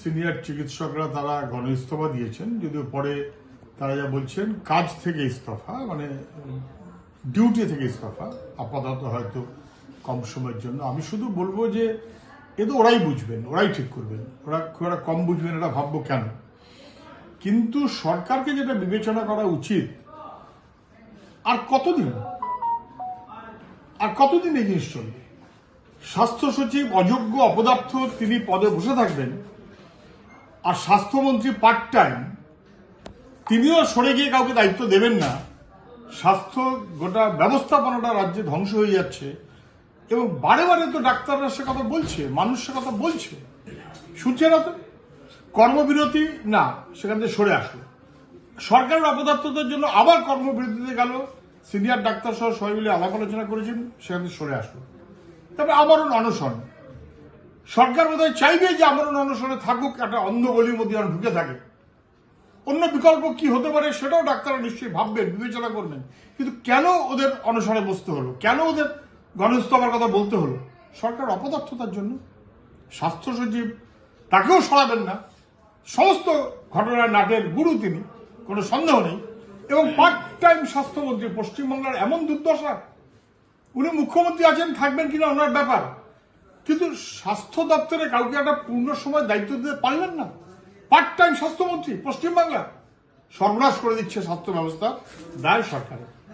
Senior চিকিৎসকরা তারা গণ ইস্তফা দিয়েছেন, যদিও পরে তারা যা বলছেন, কাজ থেকে ইস্তফা মানে ডিউটি থেকে ইস্তফা, আপাতত হয়তো কম সময়ের জন্য। আমি শুধু বলব যে, এ তো ওরাই বুঝবেন, ওরাই ঠিক করবেন। ওরা একটা কম বুঝবেন, এটা ভাববো কেন? কিন্তু সরকারকে যেটা বিবেচনা করা উচিত, আর কতদিন? আর কতদিন এই জিনিস চলবে? স্বাস্থ্য সচিব অযোগ্য অপদার্থ তিনি পদে বসে থাকবেন আর স্বাস্থ্যমন্ত্রী পার্ট টাইম তিনিও সরে গিয়ে কাউকে দায়িত্ব দেবেন না। স্বাস্থ্য গোটা ব্যবস্থাপনাটা রাজ্যে ধ্বংস হয়ে যাচ্ছে এবং বারে বারে তো ডাক্তাররা সে কথা বলছে, মানুষ সে কথা বলছে। শুনছে না তো? কর্মবিরতি, না, সেখান থেকে সরে আসলো সরকারের অপদার্থতার জন্য আবার কর্মবিরতিতে গেল। সিনিয়র ডাক্তার সহ সবাই মিলে আলাপ আলোচনা করেছেন, সেখান থেকে সরে আসলো তবে আবারও অনশন। সরকার বোধহয় চাইবে যে আমরণ অনশনে থাকুক, একটা অন্ধ গলির মধ্যে যেন ঢুকে থাকে। অন্য বিকল্প কি হতে পারে সেটাও ডাক্তাররা নিশ্চয়ই ভাববেন, বিবেচনা করবেন। কিন্তু কেন ওদের অনশনে বসতে হলো? কেন ওদের গণস্তফার কথা বলতে হলো? সরকার অপদার্থতার জন্য। স্বাস্থ্য সচিব তাকেও সরাবেন না। সমস্ত ঘটনার নাটের গুরু তিনি, কোনো সন্দেহ নেই। এবং পার্ট টাইম স্বাস্থ্যমন্ত্রী পশ্চিমবাংলার এমন দুর্দশা উনি মুখ্যমন্ত্রী আছেন, থাকবেন কিনা ওনার ব্যাপার। কিন্তু স্বাস্থ্য দপ্তরে কাউকে একটা পূর্ণ সময় দায়িত্ব দিতে পারলেন না। পার্ট টাইম স্বাস্থ্যমন্ত্রী পশ্চিমবাংলা সর্বনাশ করে দিচ্ছে স্বাস্থ্য ব্যবস্থা দায় সরকারের।